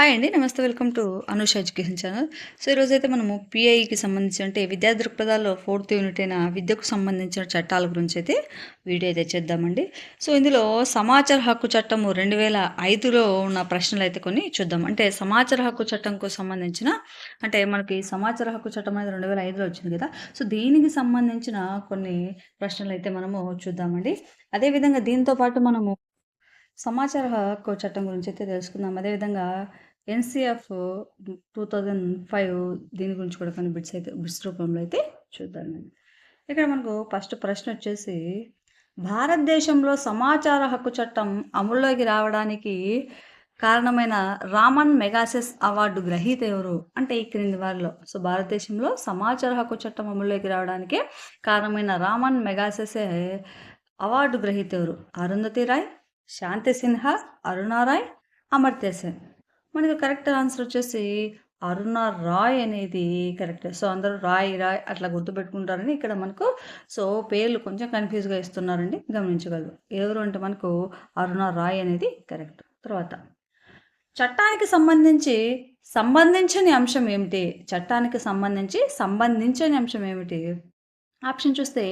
Hi అండి నమస్తే welcome to Anusha education channel. So అయితే మనము పిఐకి సంబంధించి అంటే విద్యా దృక్పథాల్లో ఫోర్త్ యూనిట్ అయిన విద్యకు సంబంధించిన చట్టాల గురించి అయితే వీడియో అయితే చేద్దామండి. సో ఇందులో సమాచార హక్కు చట్టము రెండు వేల ఐదులో ఉన్న ప్రశ్నలు అయితే కొన్ని చూద్దాం. అంటే సమాచార హక్కు చట్టంకు సంబంధించిన అంటే మనకి సమాచార హక్కు చట్టం అనేది రెండు వేల ఐదులో వచ్చింది కదా. సో దీనికి సంబంధించిన కొన్ని ప్రశ్నలు అయితే మనము చూద్దామండి. అదేవిధంగా దీంతో పాటు మనము సమాచార హక్కు చట్టం గురించి అయితే తెలుసుకుందాం. అదేవిధంగా ఎన్సిఎఫ్ టూ థౌజండ్ ఫైవ్ దీని గురించి కూడా కొన్ని బిట్స్ అయితే బిట్స్ రూపంలో అయితే చూద్దాం. ఇక్కడ మనకు ఫస్ట్ ప్రశ్న వచ్చేసి భారతదేశంలో సమాచార హక్కు చట్టం అమల్లోకి రావడానికి కారణమైన రామన్ మెగాసెస్ అవార్డు గ్రహీత ఎవరు? అంటే ఈ క్రింది వారిలో. సో భారతదేశంలో సమాచార హక్కు చట్టం అమల్లోకి రావడానికి కారణమైన రామన్ మెగాసెసే అవార్డు గ్రహీత ఎవరు? అరుంధతి రాయ్ శాంతి సిన్హా అరుణారాయ్ అమర్త్య సెన్. మనకి కరెక్ట్ ఆన్సర్ వచ్చేసి అరుణ రాయ్ అనేది కరెక్ట్. సో అందరూ రాయ్ రాయ్ అట్లా గుర్తుపెట్టుకుంటారని ఇక్కడ మనకు సో పేర్లు కొంచెం కన్ఫ్యూజ్గా ఇస్తున్నారండి. గమనించగలరు. ఎవరు అంటే మనకు అరుణ రాయ్ అనేది కరెక్ట్. తర్వాత చట్టానికి సంబంధించి సంబంధించని అంశం ఏమిటి? చట్టానికి సంబంధించి సంబంధించని అంశం ఏమిటి? ఆప్షన్ చూస్తే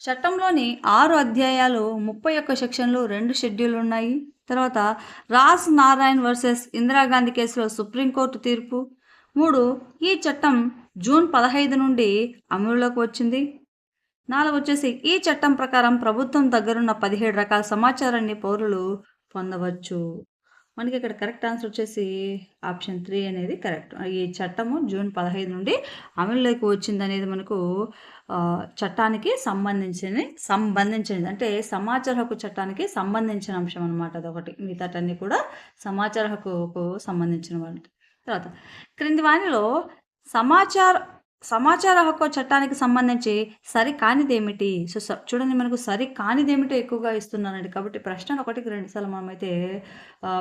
చట్టంలోని ఆరు అధ్యాయాలు ముప్పై ఒక్క సెక్షన్లు రెండు షెడ్యూల్ ఉన్నాయి. తర్వాత రాజ్ నారాయణ్ వర్సెస్ ఇందిరాగాంధీ కేసులో సుప్రీంకోర్టు తీర్పు. మూడు ఈ చట్టం జూన్ పదహైదు నుండి అమలులోకి వచ్చింది. నాలుగు వచ్చేసి ఈ చట్టం ప్రకారం ప్రభుత్వం దగ్గరున్న పదిహేడు రకాల సమాచారాన్ని పౌరులు పొందవచ్చు. మనకి ఇక్కడ కరెక్ట్ ఆన్సర్ వచ్చేసి ఆప్షన్ త్రీ అనేది కరెక్ట్ ఈ చట్టము జూన్ పదహైదు నుండి అమలులోకి వచ్చింది అనేది మనకు చట్టానికి సంబంధించిన సంబంధించినది. అంటే సమాచార హక్కు చట్టానికి సంబంధించిన అంశం అనమాట అదొకటి. మిగతాటన్నీ కూడా సమాచార హక్కుకు సంబంధించిన వాటి తర్వాత క్రింది వాణిలో సమాచార సమాచార హక్కు చట్టానికి సంబంధించి సరి కానిదేమిటి? సో చూడండి మనకు సరి కానిదేమిటో ఎక్కువగా ఇస్తున్నానండి. కాబట్టి ప్రశ్నలు ఒకటికి రెండు సార్లు మనమైతే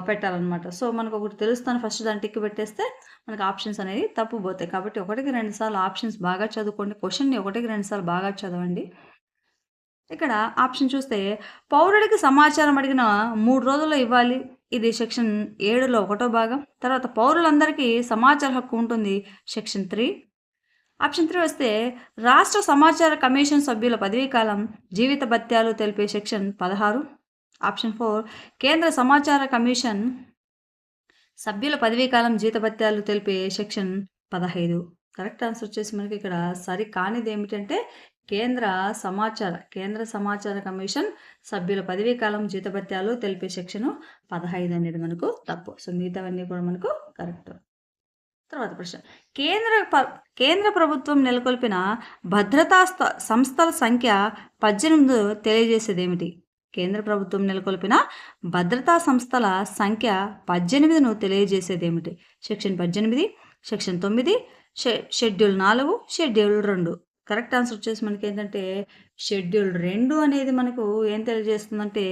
పెట్టాలన్నమాట. సో మనకు ఒకటి తెలుస్తాను. ఫస్ట్ దాన్ని టిక్ పెట్టేస్తే మనకు ఆప్షన్స్ అనేది తప్పు పోతాయి కాబట్టి ఒకటికి రెండు సార్లు ఆప్షన్స్ బాగా చదువుకోండి. క్వశ్చన్ని ఒకటికి రెండు సార్లు బాగా చదవండి. ఇక్కడ ఆప్షన్ చూస్తే పౌరుడికి సమాచారం అడిగిన మూడు రోజుల్లో ఇవ్వాలి. ఇది సెక్షన్ ఏడులో ఒకటో భాగం. తర్వాత పౌరులందరికీ సమాచార హక్కు ఉంటుంది. సెక్షన్ త్రీ ఆప్షన్ త్రీ వస్తే రాష్ట్ర సమాచార కమిషన్ సభ్యుల పదవీకాలం జీవిత భత్యాలు తెలిపే సెక్షన్ పదహారు. ఆప్షన్ ఫోర్ కేంద్ర సమాచార కమిషన్ సభ్యుల పదవీకాలం జీతభత్యాలు తెలిపే సెక్షన్ పదహైదు. కరెక్ట్ ఆన్సర్ వచ్చేసి మనకి ఇక్కడ సరి కానిది ఏమిటంటే కేంద్ర సమాచార కేంద్ర సమాచార కమిషన్ సభ్యుల పదవీకాలం జీతభత్యాలు తెలిపే సెక్షన్ పదహైదు అనేది మనకు తప్పు. సో మిగతావన్నీ కూడా మనకు కరెక్ట్. తర్వాత ప్రశ్న. కేంద్ర కేంద్ర ప్రభుత్వం నెలకొల్పిన భద్రతా సంస్థల సంఖ్య పద్దెనిమిది తెలియజేసేది ఏమిటి కేంద్ర ప్రభుత్వం నెలకొల్పిన భద్రతా సంస్థల సంఖ్య పద్దెనిమిదిను తెలియజేసేది ఏమిటి సెక్షన్ పద్దెనిమిది సెక్షన్ తొమ్మిది షెడ్యూల్ నాలుగు షెడ్యూల్ రెండు. కరెక్ట్ ఆన్సర్ వచ్చేసి మనకి ఏంటంటే షెడ్యూల్ రెండు అనేది మనకు ఏం తెలియజేస్తుందంటే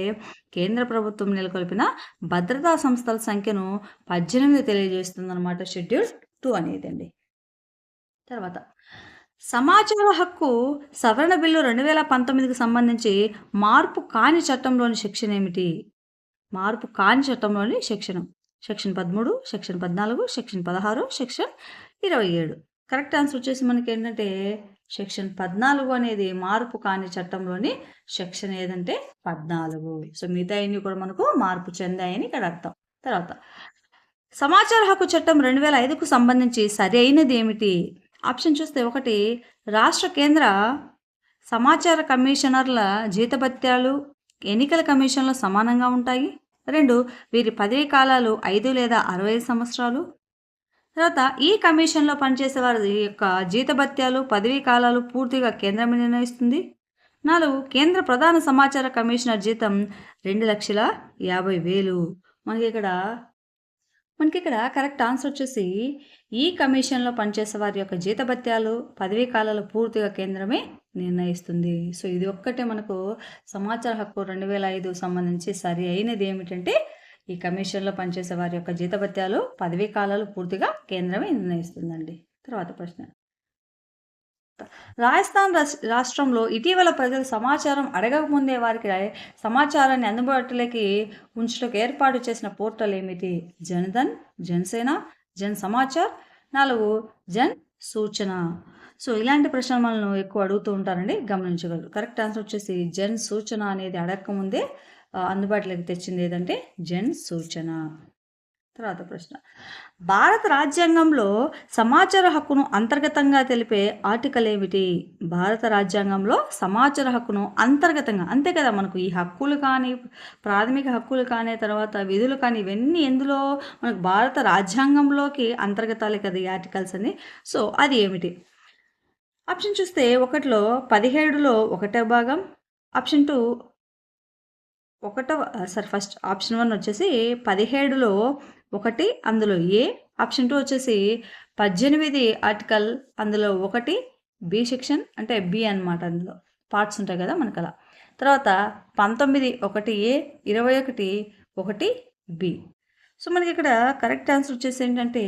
కేంద్ర ప్రభుత్వం నెలకొల్పిన భద్రతా సంస్థల సంఖ్యను పద్దెనిమిది తెలియజేస్తుంది అనమాట షెడ్యూల్ టూ అనేది అండి తర్వాత సమాచార హక్కు సవరణ బిల్లు రెండు వేల పంతొమ్మిదికి సంబంధించి మార్పు కాని చట్టంలోని శిక్షణ ఏమిటి? మార్పు కాని చట్టంలోని శిక్షణ. సెక్షన్ పదమూడు సెక్షన్ పద్నాలుగు సెక్షన్ పదహారు సెక్షన్ ఇరవై ఏడు. కరెక్ట్ ఆన్సర్ వచ్చేసి మనకి ఏంటంటే సెక్షన్ పద్నాలుగు అనేది మార్పు కాని చట్టంలోని సెక్షన్ ఏదంటే పద్నాలుగు. సో మిగతా కూడా మనకు మార్పు చెందాయని ఇక్కడ అర్థం. తర్వాత సమాచార హక్కు చట్టం రెండు వేల ఐదుకు సంబంధించి సరి అయినది ఏమిటి ఆప్షన్ చూస్తే ఒకటి రాష్ట్ర కేంద్ర సమాచార కమిషనర్ల జీతభత్యాలు ఎన్నికల కమిషన్లో సమానంగా ఉంటాయి. రెండు వీరి పదవీ కాలాలు ఐదు లేదా అరవై సంవత్సరాలు. తర్వాత ఈ కమిషన్లో పనిచేసే వారి యొక్క జీతభత్యాలు పదవీ కాలాలు పూర్తిగా కేంద్రం నిర్ణయిస్తుంది. నాలుగు కేంద్ర ప్రధాన సమాచార కమిషనర్ జీతం రెండు లక్షల యాభై వేలు. మనకి ఇక్కడ మనకి ఇక్కడ కరెక్ట్ ఆన్సర్ వచ్చేసి ఈ కమిషన్లో పనిచేసే వారి యొక్క జీతభత్యాలు పదవీ కాలాలు పూర్తిగా కేంద్రమే నిర్ణయిస్తుంది. సో ఇది ఒక్కటే మనకు సమాచార హక్కు రెండు వేల ఐదు సంబంధించి సరి అయినది ఏమిటంటే ఈ కమిషన్లో పనిచేసే వారి యొక్క జీతభత్యాలు పదవీ కాలాలు పూర్తిగా కేంద్రమే నిర్ణయిస్తుందండి. తర్వాత ప్రశ్న. రాజస్థాన్ రాష్ట్రంలో ఇటీవల ప్రజలు సమాచారం అడగకముందే వారికి సమాచారాన్ని అందుబాటులోకి ఉంచడానికి ఏర్పాటు చేసిన పోర్టల్ ఏమిటి? జన్ధన్ జనసేన జన్ సమాచార్ నాలుగు జన్ సూచన. సో ఇలాంటి ప్రశ్నలు మనల్ని ఎక్కువ అడుగుతూ ఉంటారండి గమనించగలరు. కరెక్ట్ ఆన్సర్ వచ్చేసి జన్ సూచన అనేది అడగకముందే అందుబాటులోకి తెచ్చింది ఏదంటే జన్ సూచన. తర్వాత ప్రశ్న. భారత రాజ్యాంగంలో సమాచార హక్కును అంతర్గతంగా తెలిపే ఆర్టికల్ ఏమిటి? భారత రాజ్యాంగంలో సమాచార హక్కును అంతర్గతంగా అంతే కదా మనకు ఈ హక్కులు కానీ ప్రాథమిక హక్కులు కానీ తర్వాత విధులు కానీ ఇవన్నీ ఎందులో మనకు భారత రాజ్యాంగంలోకి అంతర్గతాలే కదా ఈ ఆర్టికల్స్ అని సో అది ఏమిటి? ఆప్షన్ చూస్తే ఒకటిలో పదిహేడులో ఒకటో భాగం ఆప్షన్ టూ ఒకటవ సారీ ఫస్ట్ ఆప్షన్ వన్ వచ్చేసి పదిహేడులో ఒకటి అందులో ఏ? ఆప్షన్ టూ వచ్చేసి పద్దెనిమిది ఆర్టికల్ అందులో ఒకటి బి సెక్షన్ అంటే బి అన్నమాట అందులో. పార్ట్స్ ఉంటాయి కదా మనకు అలా. తర్వాత పంతొమ్మిది ఒకటి ఏ ఇరవై ఒకటి ఒకటి బి సో మనకి ఇక్కడ కరెక్ట్ ఆన్సర్ వచ్చేసి ఏంటంటే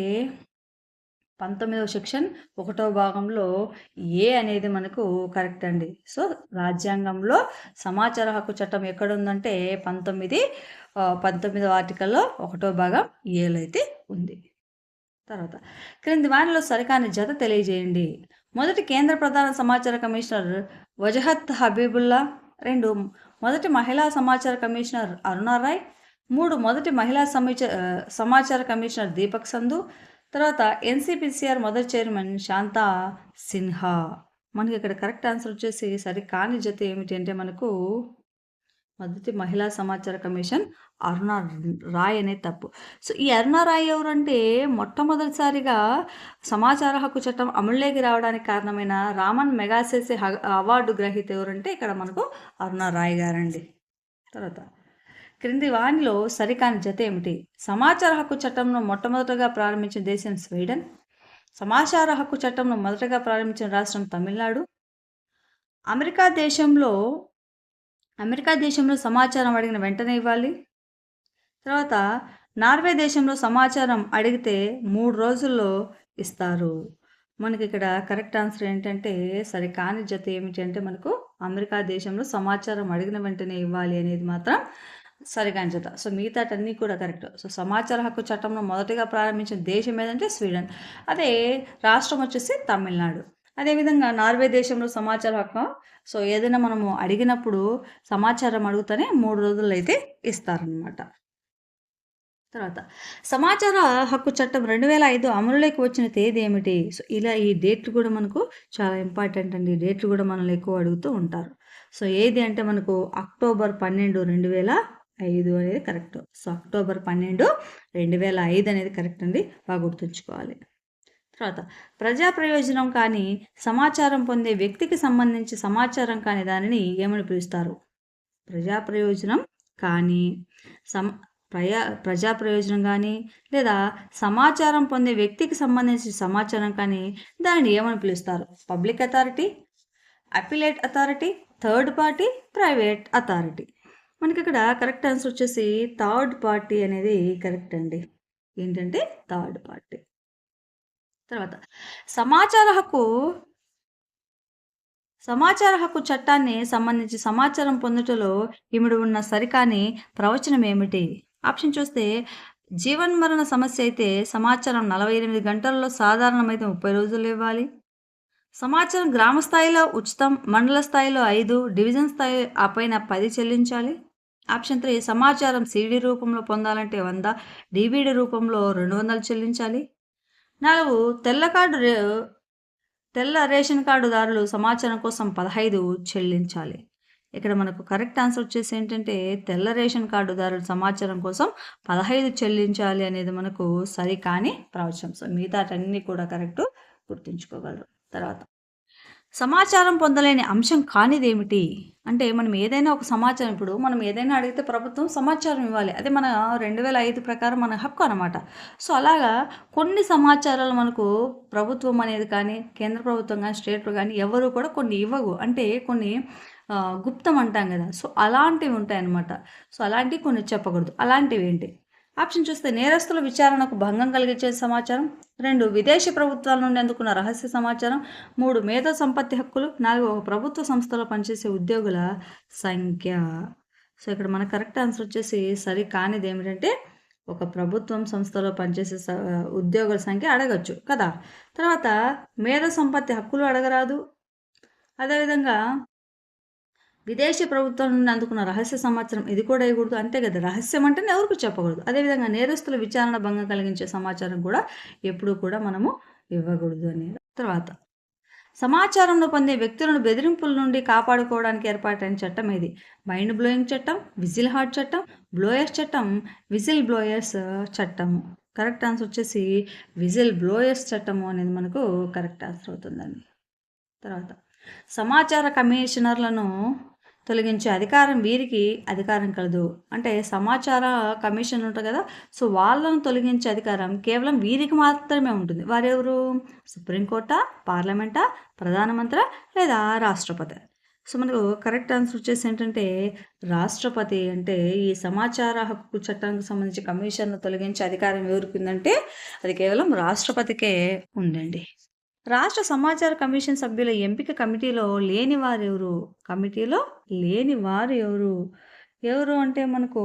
పంతొమ్మిదవ సెక్షన్ ఒకటో భాగంలో ఏ అనేది మనకు కరెక్ట్ అండి. సో రాజ్యాంగంలో సమాచార హక్కు చట్టం ఎక్కడ ఉందంటే పంతొమ్మిది పంతొమ్మిదవ ఆర్టికల్లో ఒకటో భాగం ఏలో అయితే ఉంది. తర్వాత క్రింది వారిలో సరికాని జత తెలియజేయండి. మొదటి కేంద్ర ప్రధాన సమాచార కమిషనర్ వజహత్ హబీబుల్లా రెండు మొదటి మహిళా సమాచార కమిషనర్ అరుణారాయ్ మూడు మొదటి మహిళా సమీచ సమాచార కమిషనర్ దీపక్ సంధు తర్వాత ఎన్సిపిసిఆర్ మొదటి చైర్మన్ శాంతా సిన్హా. మనకి ఇక్కడ కరెక్ట్ ఆన్సర్ వచ్చేసి సరి కాని జత ఏమిటి అంటే మనకు మొదటి మహిళా సమాచార కమిషన్ అరుణ రాయ్ అనే తప్పు. సో ఈ అరుణ రాయ్ ఎవరంటే మొట్టమొదటిసారిగా సమాచార హక్కు చట్టం అమలులోకి రావడానికి కారణమైన రామన్ మెగాసేసే అవార్డు గ్రహీత ఎవరంటే ఇక్కడ మనకు అరుణ రాయ్ గారండి. తర్వాత క్రింది వానిలో సరికాని జత ఏమిటి? సమాచార హక్కు చట్టంను మొట్టమొదటగా ప్రారంభించిన దేశం స్వీడన్. సమాచార హక్కు చట్టంను మొదటగా ప్రారంభించిన రాష్ట్రం తమిళనాడు. అమెరికా దేశంలో అమెరికా దేశంలో సమాచారం అడిగిన వెంటనే ఇవ్వాలి. తర్వాత నార్వే దేశంలో సమాచారం అడిగితే మూడు రోజుల్లో ఇస్తారు. మనకి ఇక్కడ కరెక్ట్ ఆన్సర్ ఏంటంటే సరే కాని జత ఏమిటి అంటే మనకు అమెరికా దేశంలో సమాచారం అడిగిన వెంటనే ఇవ్వాలి అనేది మాత్రం సరిగా అంచత. సో మిగతాటన్నీ కూడా కరెక్ట్. సో సమాచార హక్కు చట్టంలో మొదటిగా ప్రారంభించిన దేశం ఏదంటే స్వీడన్. అదే రాష్ట్రం వచ్చేసి తమిళనాడు. అదేవిధంగా నార్వే దేశంలో సమాచార హక్కు. సో ఏదైనా మనము అడిగినప్పుడు సమాచారం అడుగుతానే మూడు రోజులు అయితే ఇస్తారనమాట తర్వాత సమాచార హక్కు చట్టం రెండు వేల ఐదు అమలులోకి వచ్చిన తేదీ ఏమిటి? సో ఇలా ఈ డేట్లు కూడా మనకు చాలా ఇంపార్టెంట్ అండి. డేట్లు కూడా మనల్ని ఎక్కువ అడుగుతూ ఉంటారు. సో ఏది అంటే మనకు అక్టోబర్ పన్నెండు రెండు వేల ఐదు అనేది కరెక్ట్. సో అక్టోబర్ పన్నెండు రెండు వేల ఐదు అనేది కరెక్ట్ అండి. బాగా గుర్తుంచుకోవాలి. తర్వాత ప్రజా ప్రయోజనం కానీ సమాచారం పొందే వ్యక్తికి సంబంధించి సమాచారం కాని దానిని ఏమని పిలుస్తారు? ప్రజా ప్రయోజనం కానీ సమ ప్రయా ప్రజా ప్రయోజనం కానీ లేదా సమాచారం పొందే వ్యక్తికి సంబంధించిన సమాచారం కానీ దానిని ఏమని పిలుస్తారు? Public authority appellate authority third party private authority. మనకి ఇక్కడ కరెక్ట్ ఆన్సర్ వచ్చేసి థర్డ్ పార్టీ అనేది కరెక్ట్ అండి. ఏంటంటే థర్డ్ పార్టీ. తర్వాత సమాచార హక్కు సమాచార హక్కు చట్టాన్ని సంబంధించి సమాచారం పొందుటలో ఇమిడి ఉన్న సరికాని ప్రవచనం ఏమిటి? ఆప్షన్ చూస్తే జీవన్మరణ సమస్య అయితే సమాచారం నలభై ఎనిమిది గంటల్లో సాధారణమైతే ముప్పై రోజులు ఇవ్వాలి. సమాచారం గ్రామ స్థాయిలో ఉచితం మండల స్థాయిలో ఐదు డివిజన్ స్థాయి ఆ పైన పది చెల్లించాలి. ఆప్షన్ త్రీ సమాచారం సీడీ రూపంలో పొందాలంటే వంద డివిడి రూపంలో రెండు వందలు చెల్లించాలి. నాలుగు తెల్ల కార్డు రే తెల్ల రేషన్ కార్డుదారులు సమాచారం కోసం పదహైదు చెల్లించాలి. ఇక్కడ మనకు కరెక్ట్ ఆన్సర్ వచ్చేసి ఏంటంటే తెల్ల రేషన్ కార్డుదారుల సమాచారం కోసం పదహైదు చెల్లించాలి అనేది మనకు సరికాని ప్రవచనం. సో మిగతాటన్నీ కూడా కరెక్ట్ గుర్తుంచుకోగలరు. తర్వాత సమాచారం పొందలేని అంశం కానిదేమిటి? అంటే మనం ఏదైనా ఒక సమాచారం ఇప్పుడు మనం ఏదైనా అడిగితే ప్రభుత్వం సమాచారం ఇవ్వాలి. అదే మన రెండు వేల ఐదు ప్రకారం మన హక్కు అనమాట సో అలాగా కొన్ని సమాచారాలు మనకు ప్రభుత్వం అనేది కానీ కేంద్ర ప్రభుత్వం కానీ స్టేట్ కానీ ఎవరు కూడా కొన్ని ఇవ్వవు. అంటే కొన్ని గుప్తం అంటాం కదా. సో అలాంటివి ఉంటాయన్నమాట. సో అలాంటివి కొన్ని చెప్పకూడదు. అలాంటివి ఏంటి? ఆప్షన్ చూస్తే నేరస్తుల విచారణకు భంగం కలిగించే సమాచారం రెండు విదేశీ ప్రభుత్వాల నుండి అందుకున్న రహస్య సమాచారం మూడు మేధో సంపత్తి హక్కులు నాలుగు ఒక ప్రభుత్వ సంస్థలో పనిచేసే ఉద్యోగుల సంఖ్య. సో ఇక్కడ మన కరెక్ట్ ఆన్సర్ వచ్చేసి సరి కానిది ఏమిటంటే ఒక ప్రభుత్వం సంస్థలో పనిచేసే స- ఉద్యోగుల సంఖ్య అడగచ్చు కదా? తర్వాత మేధో సంపత్తి హక్కులు అడగరాదు. అదేవిధంగా విదేశీ ప్రభుత్వం నుండి అందుకున్న రహస్య సమాచారం ఇది కూడా ఇవ్వకూడదు. అంతే కదా రహస్యం అంటే ఎవరికి చెప్పకూడదు. అదేవిధంగా నేరస్తుల విచారణ భంగం కలిగించే సమాచారం కూడా ఎప్పుడూ కూడా మనము ఇవ్వకూడదు అనేది తర్వాత సమాచారంలో పొందే వ్యక్తులను బెదిరింపుల నుండి కాపాడుకోవడానికి ఏర్పాటైన చట్టం ఇది మైండ్ బ్లోయింగ్ చట్టం విజిల్ హార్ట్ చట్టం బ్లోయర్స్ చట్టం విజిల్ బ్లోయర్స్ చట్టము కరెక్ట్ ఆన్సర్ వచ్చేసి విజిల్ బ్లోయర్స్ చట్టము అనేది మనకు కరెక్ట్ ఆన్సర్ అవుతుందండి. తర్వాత సమాచార కమిషనర్లను తొలగించే అధికారం వీరికి అధికారం కలదు. అంటే సమాచార కమిషన్ ఉంటుంది కదా సో వాళ్ళను తొలగించే అధికారం కేవలం వీరికి మాత్రమే ఉంటుంది. వారెవరు? సుప్రీంకోర్టా పార్లమెంటా ప్రధానమంత్రి లేదా రాష్ట్రపతి? సో మనకు కరెక్ట్ ఆన్సర్ వచ్చేసి ఏంటంటే రాష్ట్రపతి. అంటే ఈ సమాచార హక్కు చట్టానికి సంబంధించి కమిషన్ను తొలగించే అధికారం ఎవరికి ఉందంటే అది కేవలం రాష్ట్రపతికే ఉందండి. రాష్ట్ర సమాచార కమిషన్ సభ్యుల ఎంపిక కమిటీలో లేని వారు ఎవరు కమిటీలో లేని వారు ఎవరు ఎవరు అంటే మనకు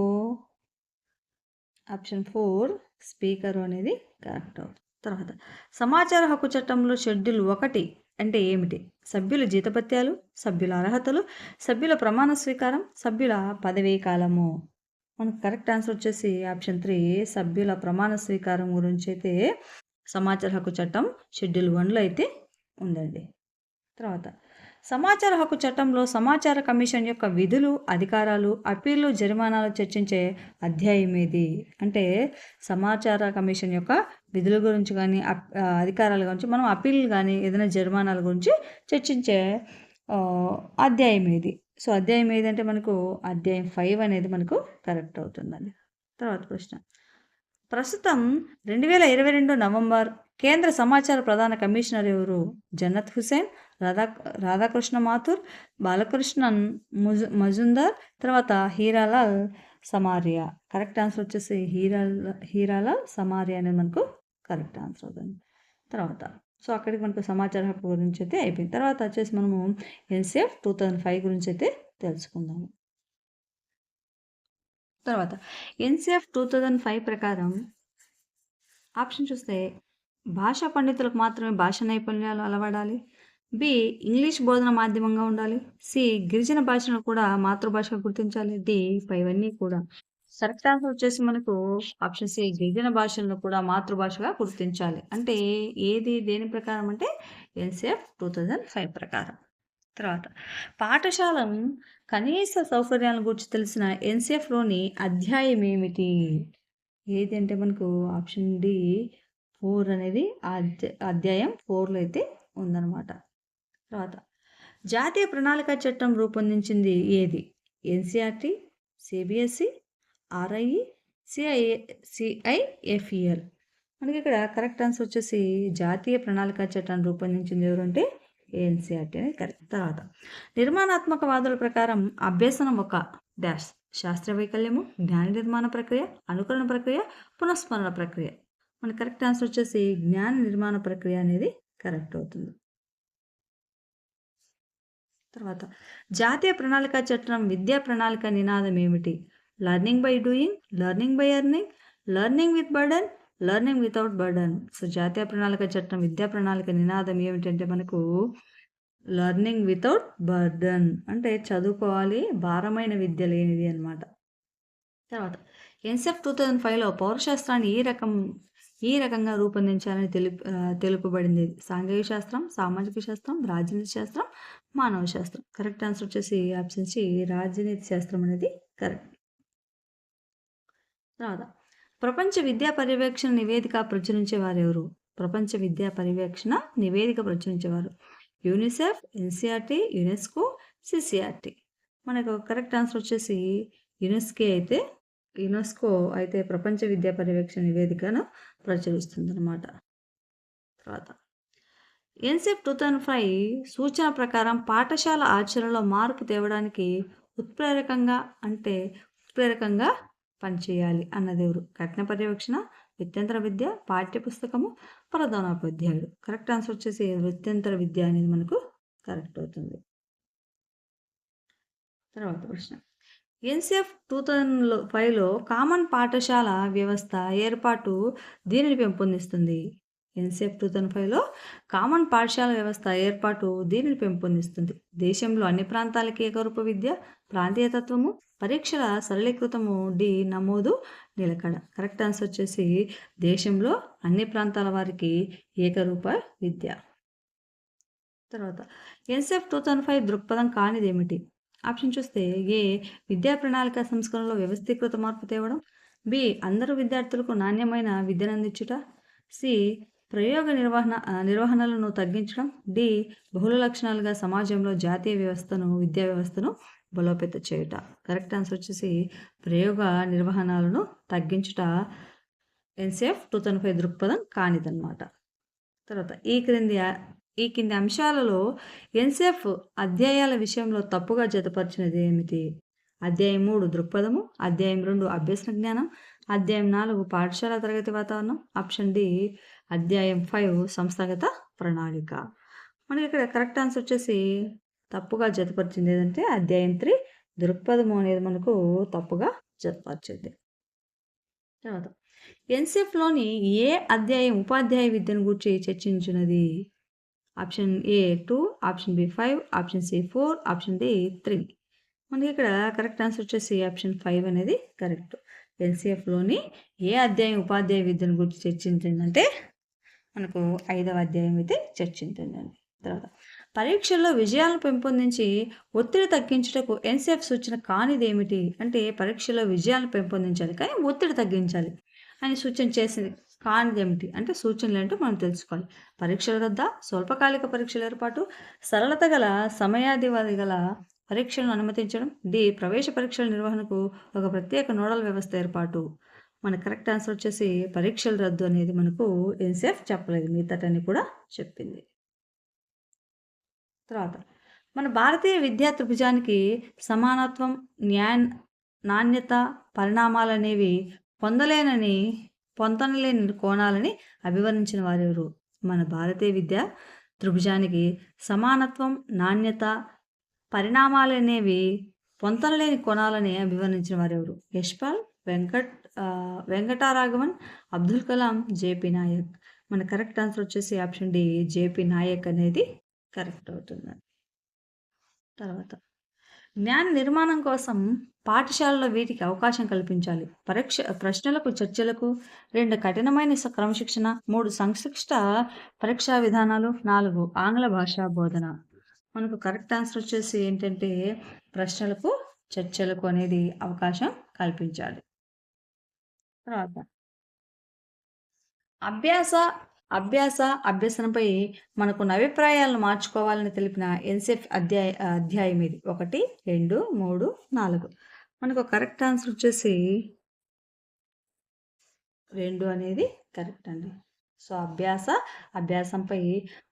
ఆప్షన్ ఫోర్ స్పీకర్ అనేది కరెక్ట్. అవుతుంది తర్వాత సమాచార హక్కు చట్టంలో షెడ్యూల్ ఒకటి అంటే ఏమిటి? సభ్యుల జీతభత్యాలు సభ్యుల అర్హతలు సభ్యుల ప్రమాణ స్వీకారం సభ్యుల పదవీ కాలము. మనకు కరెక్ట్ ఆన్సర్ వచ్చేసి ఆప్షన్ త్రీ సభ్యుల ప్రమాణ స్వీకారం గురించి అయితే సమాచార హక్కు చట్టం షెడ్యూల్ వన్లో అయితే ఉందండి. తర్వాత సమాచార హక్కు చట్టంలో సమాచార కమిషన్ యొక్క విధులు అధికారాలు అప్పీళ్ళు జరిమానాలు చర్చించే అధ్యాయం ఇది అంటే సమాచార కమిషన్ యొక్క విధుల గురించి కానీ అప్- అధికారాల గురించి మనం అప్పీల్ కానీ ఏదైనా జరిమానాల గురించి చర్చించే అధ్యాయం ఇది సో అధ్యాయం ఏదంటే మనకు అధ్యాయం ఫైవ్ అనేది మనకు కరెక్ట్ అవుతుందండి. తర్వాత ప్రశ్న ప్రస్తుతం రెండు వేల ఇరవై రెండు నవంబర్ కేంద్ర సమాచార ప్రధాన కమిషనర్ ఎవరు? జన్నత్ హుసేన్ రాధా రాధాకృష్ణ మాథుర్ బాలకృష్ణన్ ముజు మజుందార్ తర్వాత హీరాలాల్ సమారియా. కరెక్ట్ ఆన్సర్ వచ్చేసి హీరాల హీరాలాల్ సమారియా అనేది మనకు కరెక్ట్ ఆన్సర్ అవుతుంది. తర్వాత సో అక్కడికి మనకు సమాచార హక్కు గురించి అయితే అయిపోయింది. తర్వాత వచ్చేసి మనము ఎన్సీఎఫ్ టూ థౌజండ్ ఫైవ్ గురించి అయితే తెలుసుకుందాము. తర్వాత ఎన్సీఎఫ్ టూ థౌజండ్ ఫైవ్ ప్రకారం ఆప్షన్ చూస్తే భాషా పండితులకు మాత్రమే భాష నైపుణ్యాలు అలవడాలి. బి ఇంగ్లీష్ బోధన మాధ్యమంగా ఉండాలి. సి గిరిజన భాషను కూడా మాతృభాషగా గుర్తించాలి. డి పైవన్నీ కూడా. కరెక్ట్ ఆన్సర్ వచ్చేసి మనకు ఆప్షన్ సి గిరిజన భాషలను కూడా మాతృభాషగా గుర్తించాలి. అంటే ఏది దేని ప్రకారం అంటే ఎన్సిఎఫ్ టూ థౌజండ్ ఫైవ్ ప్రకారం. తర్వాత పాఠశాల కనీస సౌకర్యాలను గురించి తెలిసిన ఎన్సీఎఫ్లోని అధ్యాయం ఏమిటి? ఏది అంటే మనకు ఆప్షన్ డి ఫోర్ అనేది అధ్యాయం ఫోర్లో అయితే ఉందన్నమాట. తర్వాత జాతీయ ప్రణాళిక చట్టం రూపొందించింది ఏది? NCERT CBSE RIE CI CIEFL. మనకి ఇక్కడ కరెక్ట్ ఆన్సర్ వచ్చేసి జాతీయ ప్రణాళిక చట్టాన్ని రూపొందించింది ఎవరంటే ఎన్సీఆర్టీ అనేది కరెక్ట్ తర్వాత నిర్మాణాత్మక వాదుల ప్రకారం అభ్యసనం ఒక డాష్. శాస్త్ర వైకల్యము జ్ఞాన నిర్మాణ ప్రక్రియ అనుకరణ ప్రక్రియ పునఃస్మరణ ప్రక్రియ. మన కరెక్ట్ ఆన్సర్ వచ్చేసి జ్ఞాన నిర్మాణ ప్రక్రియ అనేది కరెక్ట్ అవుతుంది. తర్వాత జాతీయ ప్రణాళిక చట్టం విద్యా ప్రణాళిక నినాదం ఏమిటి? Learning by doing learning by earning learning with burden learning without burden so జాతీయ ప్రణాళిక చట్టం విద్యా ప్రణాళిక నినాదం ఏమిటంటే మనకు లర్నింగ్ వితౌట్ బర్డన్ అంటే చదువుకోవాలి భారమైన విద్య లేనిది అనమాట తర్వాత ఎన్సెఫ్ టూ థౌజండ్ ఫైవ్లో పౌరశాస్త్రాన్ని ఈ రకం ఈ రకంగా రూపొందించాలని తెలుపు తెలుపబడింది. సాంఘిక శాస్త్రం సామాజిక శాస్త్రం రాజనీతి శాస్త్రం మానవ శాస్త్రం. కరెక్ట్ ఆన్సర్ వచ్చేసి ఆప్షన్ సి రాజనీతి శాస్త్రం అనేది కరెక్ట్ తర్వాత ప్రపంచ విద్యా పర్యవేక్షణ నివేదిక ప్రచురించేవారెవరు? ప్రపంచ విద్యా పర్యవేక్షణ నివేదిక ప్రచురించేవారు. UNICEF NCERT UNESCO SCERT. మనకు కరెక్ట్ ఆన్సర్ వచ్చేసి యునెస్కే అయితే యునెస్కో అయితే ప్రపంచ విద్యా పర్యవేక్షణ నివేదికను ప్రచురిస్తుంది అనమాట తర్వాత. ఎన్సెఫ్ టూ థౌజండ్ ఫైవ్ సూచన ప్రకారం పాఠశాల ఆచరణలో మార్పు తేవడానికి ఉత్ప్రేరకంగా అంటే ఉత్ప్రేరకంగా పనిచేయాలి అన్నది కఠిన పర్యవేక్షణ విత్యంతర విద్య పాఠ్యపుస్తకము ప్రధానోపాధ్యాయుడు. కరెక్ట్ ఆన్సర్ వచ్చేసి విత్యంతర విద్య అనేది మనకు కరెక్ట్ అవుతుంది. తర్వాత ప్రశ్న. ఎన్సిఎఫ్ టూ థౌజండ్ ఫైవ్లో కామన్ పాఠశాల వ్యవస్థ ఏర్పాటు దీనిని పెంపొందిస్తుంది? ఎన్సిఎఫ్ టూ థౌజండ్ ఫైవ్లో కామన్ పాఠశాల వ్యవస్థ ఏర్పాటు దీనిని పెంపొందిస్తుంది. దేశంలో అన్ని ప్రాంతాలకి ఏకరూప విద్య ప్రాంతీయతత్వము పరీక్షల సరళీకృతము డి నమోదు నిలకడ. కరెక్ట్ ఆన్సర్ వచ్చేసి దేశంలో అన్ని ప్రాంతాల వారికి ఏకరూప విద్య. తర్వాత ఎన్సెఫ్ టూ థౌజండ్ ఫైవ్ దృక్పథం కానిదేమిటి? ఆప్షన్ చూస్తే ఏ. విద్యా ప్రణాళిక సంస్కరణలో వ్యవస్థీకృత మార్పు తేవడం. బి. అందరూ విద్యార్థులకు నాణ్యమైన విద్యను అందించుట. సి. ప్రయోగ నిర్వహణ నిర్వహణలను తగ్గించడం డి బహుళ లక్షణాలుగా సమాజంలో జాతీయ వ్యవస్థను విద్యా వ్యవస్థను బలోపేత చేయుట. కరెక్ట్ ఆన్సర్ వచ్చేసి ప్రయోగ నిర్వహణలను తగ్గించుట ఎన్సిఎఫ్ టూ థౌజండ్ ఫైవ్ దృక్పథం కానిదన్నమాట. తర్వాత ఈ క్రింది ఈ కింది అంశాలలో ఎన్సీఎఫ్ అధ్యాయాల విషయంలో తప్పుగా జతపరిచినది ఏమిటి? అధ్యాయం మూడు దృక్పథము. అధ్యాయం రెండు అభ్యసన జ్ఞానం. అధ్యాయం నాలుగు పాఠశాల తరగతి వాతావరణం. ఆప్షన్ డి అధ్యాయం ఫైవ్ సంస్థాగత ప్రణాళిక. మనకి ఇక్కడ కరెక్ట్ ఆన్సర్ వచ్చేసి తప్పుగా జతపరిచింది ఏదంటే అధ్యాయం త్రీ దృక్పథము అనేది మనకు తప్పుగా జతపరిచింది. తర్వాత ఎన్సెఫ్లోని ఏ అధ్యాయం ఉపాధ్యాయ విద్యను గురించి చర్చించినది? Option A two option B five option C four option D three. మనకి ఇక్కడ కరెక్ట్ ఆన్సర్ వచ్చేసి ఆప్షన్ ఫైవ్ అనేది కరెక్ట్. ఎన్సీఎఫ్లోని ఏ అధ్యాయం ఉపాధ్యాయ విద్యను గురించి చర్చించిందంటే మనకు ఐదవ అధ్యాయం అయితే చర్చించిందండి. తర్వాత పరీక్షల్లో విజయాలను పెంపొందించి ఒత్తిడి తగ్గించుటకు ఎన్సీఎఫ్ సూచన కానిది ఏమిటి అంటే పరీక్షల్లో విజయాలను పెంపొందించాలి కానీ ఒత్తిడి తగ్గించాలి అని సూచన చేసింది కానిది ఏమిటి అంటే సూచనలు ఏంటో మనం తెలుసుకోవాలి. పరీక్షల వద్ద స్వల్పకాలిక పరీక్షల ఏర్పాటు సరళత గల సమయాధివాది గల పరీక్షలను అనుమతించడం డి ప్రవేశ పరీక్షల నిర్వహణకు ఒక ప్రత్యేక నోడల్ వ్యవస్థ ఏర్పాటు. మన కరెక్ట్ ఆన్సర్ వచ్చేసి పరీక్షలు రద్దు అనేది మనకు ఎన్సేఫ్ చెప్పలేదు మిగతాటని కూడా చెప్పింది. తర్వాత మన భారతీయ విద్యా త్రిభుజానికి సమానత్వం న్యాయ నాణ్యత పరిణామాలు అనేవి పొందలేనని పొందనలేని కోణాలని అభివర్ణించిన వారెవరు మన భారతీయ విద్య త్రిభుజానికి సమానత్వం నాణ్యత పరిణామాలనేవి పొంతనలేని కోణాలని అభివర్ణించిన వారెవరు? యశ్పాల్ వెంకట్ వెంకటారాఘవన్ అబ్దుల్ కలాం జేపీ నాయక్. మన కరెక్ట్ ఆన్సర్ వచ్చేసి ఆప్షన్ డి జేపీ నాయక్ అనేది కరెక్ట్ అవుతుంది. తర్వాత జ్ఞాన నిర్మాణం కోసం పాఠశాలలో వీటికి అవకాశం కల్పించాలి. పరీక్ష ప్రశ్నలకు చర్చలకు రెండు కఠినమైన క్రమశిక్షణ మూడు సంక్లిష్ట పరీక్షా విధానాలు నాలుగు ఆంగ్ల భాషా బోధన. మనకు కరెక్ట్ ఆన్సర్ వచ్చేసి ఏంటంటే ప్రశ్నలకు చర్చలకు అనేది అవకాశం కల్పించాలి. తర్వాత అభ్యాస అభ్యాస అభ్యసనపై మనకున్న అభిప్రాయాలను మార్చుకోవాలని తెలిపిన ఎన్సెఫ్ అధ్యాయ అధ్యాయం ఇది. ఒకటి రెండు మూడు నాలుగు. మనకు కరెక్ట్ ఆన్సర్ వచ్చేసి రెండు అనేది కరెక్ట్ అండి. సో అభ్యాస అభ్యాసంపై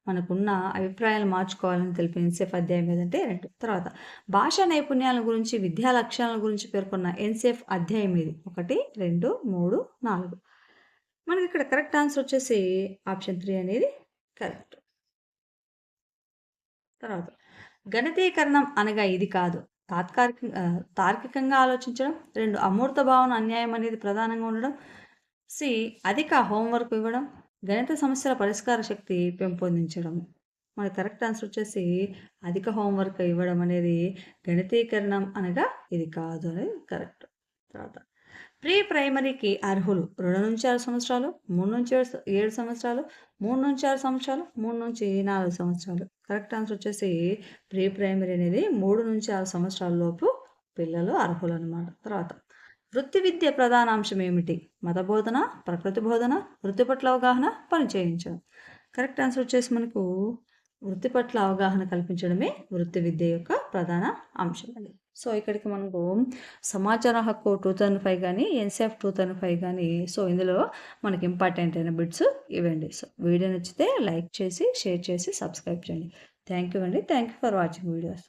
మనకున్న అభిప్రాయాలు మార్చుకోవాలని తెలిపిన ఎన్సేఫ్ అధ్యాయం ఏదంటే రెండు. తర్వాత భాషా నైపుణ్యాల గురించి విద్యా లక్ష్యాల గురించి పేర్కొన్న ఎన్సేఫ్ అధ్యాయం ఇది. ఒకటి రెండు మూడు నాలుగు. మనకి ఇక్కడ కరెక్ట్ ఆన్సర్ వచ్చేసి ఆప్షన్ త్రీ అనేది కరెక్ట్. తర్వాత గణితీకరణం అనగా ఇది కాదు. తాత్కాలిక తార్కికంగా ఆలోచించడం. రెండు అమూర్త భావన అన్యాయం అనేది ప్రధానంగా ఉండడం. సి అధిక హోంవర్క్ ఇవ్వడం. గణిత సమస్యల పరిష్కార శక్తి పెంపొందించడం. మన కరెక్ట్ ఆన్సర్ వచ్చేసి అధిక హోంవర్క్ ఇవ్వడం అనేది గణితీకరణం అనగా ఇది కాదు అనేది కరెక్ట్. తర్వాత ప్రీ ప్రైమరీకి అర్హులు రెండు నుంచి ఆరు సంవత్సరాలు మూడు నుంచి ఏడు సంవత్సరాలు మూడు నుంచి ఆరు సంవత్సరాలు మూడు నుంచి నాలుగు సంవత్సరాలు. కరెక్ట్ ఆన్సర్ వచ్చేసి ప్రీ ప్రైమరీ అనేది మూడు నుంచి ఆరు సంవత్సరాల లోపు పిల్లలు అర్హులు అనమాట తర్వాత వృత్తి విద్య ప్రధాన అంశం ఏమిటి మత బోధన ప్రకృతి బోధన వృత్తి పట్ల అవగాహన పనిచేయించడం కరెక్ట్ ఆన్సర్ వచ్చేసి మనకు వృత్తి పట్ల అవగాహన కల్పించడమే వృత్తి విద్య యొక్క ప్రధాన అంశం అండి. సో ఇక్కడికి మనకు సమాచార హక్కు టూ థౌజండ్ ఫైవ్ కానీ ఎన్సీఎఫ్ టూ థౌజండ్ ఫైవ్ కానీ సో ఇందులో మనకి ఇంపార్టెంట్ అయిన బిట్స్ ఇవ్వండి సో వీడియో నచ్చితే లైక్ చేసి షేర్ చేసి సబ్స్క్రైబ్ చేయండి. థ్యాంక్ యూ అండి. Thank you for watching videos.